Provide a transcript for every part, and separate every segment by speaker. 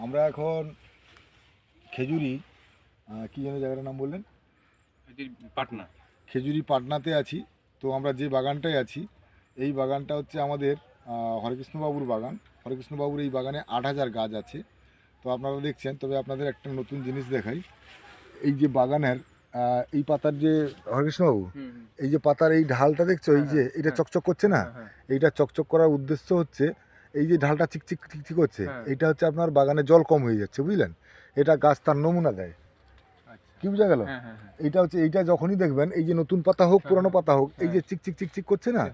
Speaker 1: আমরা এখন খেজুরি কি যেন জায়গাটার নাম বললেন?
Speaker 2: পাটনা।
Speaker 1: খেজুরি পাটনাতে আছি। তো আমরা যে বাগানটায় আছি এই বাগানটা হচ্ছে আমাদের হরেকৃষ্ণবাবুর বাগান। হরেকৃষ্ণবাবুর এই বাগানে আট হাজার গাছ আছে। তো আপনারা দেখছেন তবে আপনাদের একটা নতুন জিনিস দেখাই। এই যে বাগানের এই পাতার যে হরেকৃষ্ণবাবু এই যে পাতার এই ঢালটা দেখছ এই যে
Speaker 2: হ্যাঁ,
Speaker 1: এটা
Speaker 2: হ্যাঁ।
Speaker 1: চকচক করছে না? এইটা চকচক করার উদ্দেশ্য হচ্ছে এই যে ঢালটা চিকচিক চিকচিক হচ্ছে
Speaker 2: হ্যাঁ।
Speaker 1: এইটা হচ্ছে আপনার বাগানে জল কম হয়ে যাচ্ছে বুঝলেন? এটা গাছ তার নমুনা দেয়। কি বোঝা গেল?
Speaker 2: হ্যাঁ,
Speaker 1: এইটা হচ্ছে এইটা যখনই দেখবেন এই যে নতুন পাতা হোক
Speaker 2: হ্যাঁ,
Speaker 1: পুরানো পাতা হোক এই যে
Speaker 2: হ্যাঁ।
Speaker 1: চিকচিক চিকচিক করছে না?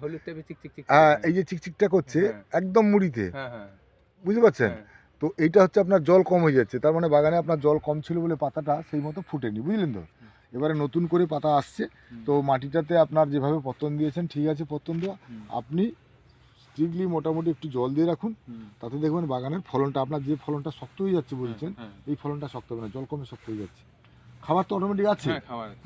Speaker 1: হ্যাঁ এই যে চিকচিকটা করছে
Speaker 2: হ্যাঁ।
Speaker 1: একদম মুড়িতে।
Speaker 2: হ্যাঁ হ্যাঁ।
Speaker 1: বুঝতে পারছেন?
Speaker 2: হ্যাঁ।
Speaker 1: তো এইটা হচ্ছে আপনার জল কম হয়ে যাচ্ছে তার মানে বাগানে আপনার জল কম ছিল বলে পাতাটা সেই মতো ফুটেনি বুঝলেন তো? এবারে নতুন করে পাতা আসছে তো মাটিটাতে আপনার যেভাবে পতন দিয়েছেন ঠিক আছে পতন দেওয়া আপনি স্ট্রিকলি মোটামুটি একটু জল দিয়ে রাখুন। তাতে দেখবেন বাগানের ফলনটা আপনার যে ফলনটা শক্ত হয়ে যাচ্ছে বলছেন
Speaker 2: হ্যাঁ,
Speaker 1: এই ফলনটা শক্ত হবে না জল কমে শক্ত হয়ে যাচ্ছে। খাবার তো অটোমেটিক আছে।
Speaker 2: হ্যাঁ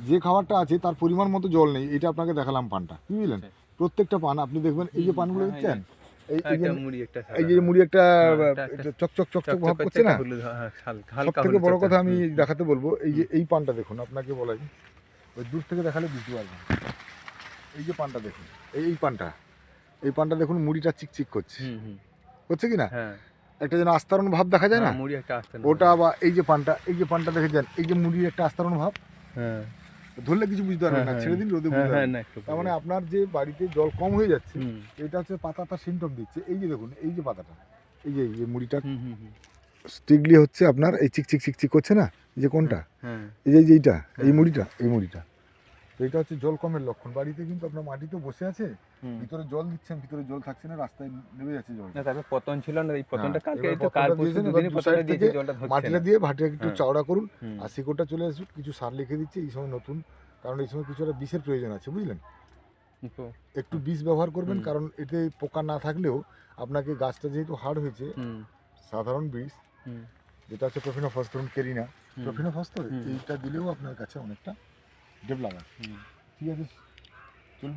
Speaker 1: যে খাবারটা আছে তার পরিমাণ মতো জল নেই এটা আপনাকে দেখালাম পানটা কি বুঝলেন?
Speaker 2: আচ্ছা।
Speaker 1: প্রত্যেকটা পান আপনি দেখবেন এই যে পানগুলো
Speaker 2: হ্যাঁ,
Speaker 1: দেখছেন এই যে
Speaker 2: মুড়ি একটা
Speaker 1: এই যে মুড়ি একটা
Speaker 2: হ্যাঁ, একটা-
Speaker 1: একটা চকচক চকচক ভাব
Speaker 2: করছে,
Speaker 1: না?
Speaker 2: হ্যাঁ,
Speaker 1: সব থেকে বড় কথা আমি দেখাতে বলব এই যে এই পানটা দেখুন আপনাকে বলাই ওই দূর থেকে দেখালে বুঝতে পারবেন। এই যে পানটা দেখুন এই এই পানটা এই পানটা দেখুন মুড়িটা চিকচিক করছে। হচ্ছে কি না?
Speaker 2: হ্যাঁ,
Speaker 1: একটা যেন আস্তরণ ভাব দেখা যায় না?
Speaker 2: হ্যাঁ, মুড়ি একটা আসতে না।
Speaker 1: ওটা বা এই যে পানটা এই যে পানটা দেখে যান এই যে মুড়ির একটা আস্তরণ ভাব।
Speaker 2: হ্যাঁ,
Speaker 1: ধরলে কিছু বুঝতে পারবেন না
Speaker 2: হ্যাঁ,
Speaker 1: ছেড়ে দিন রোদে বুঝতে তার মানে আপনার যে বাড়িতে জল কম হয়ে যাচ্ছে এটা হচ্ছে পাতা তার সিমটম দিচ্ছে। এই যে দেখুন এই যে পাতাটা এই যে এই যে মুড়িটা
Speaker 2: হুম, হুম, হুম,
Speaker 1: হচ্ছে আপনার এই চিকচিক চিকচিক করছে না? এই যে কোনটা?
Speaker 2: হ্যাঁ,
Speaker 1: এই যে এই যে এইটা এই। মুড়িটা এই মুড়িটা। তো এটা হচ্ছে জল কমের লক্ষণ। বাড়িতে কিন্তু আপনার মাটিতে বসে আছে ভিতরে জল দিচ্ছেন ভিতরে জল থাকছে না রাস্তায় নেমে যাচ্ছে জল।
Speaker 2: না, তারপরে পতন ছিল না এই পতনটা
Speaker 1: হ্যাঁ,
Speaker 2: কালকে তো কাল পরশু দুদিনই পতনটা দিয়েছে জলটা ধরছে
Speaker 1: মাটিটা দিয়ে ভাটিটা একটু। চওড়া করুন আর শিকড়টা চলে আসুক কিছু সার লিখে দিচ্ছে এই সময় নতুন কারণ এই সময় কিছু একটা বিষের প্রয়োজন আছে বুঝলেন?
Speaker 2: তো,
Speaker 1: একটু বিষ ব্যবহার করবেন কারণ এতে পোকা না থাকলেও আপনাকে গাছটা যেহেতু হার্ড হয়েছে সাধারণ বিষ যেটা হচ্ছে প্রফিনোফস ধরুন কেরিনা
Speaker 2: হুম,
Speaker 1: প্রফিনোফস তো
Speaker 2: হুম।
Speaker 1: এইটা দিলেও আপনার কাছে অনেকটা ডেভেলপ আছে
Speaker 2: হুম।
Speaker 1: ঠিক আছে চলুন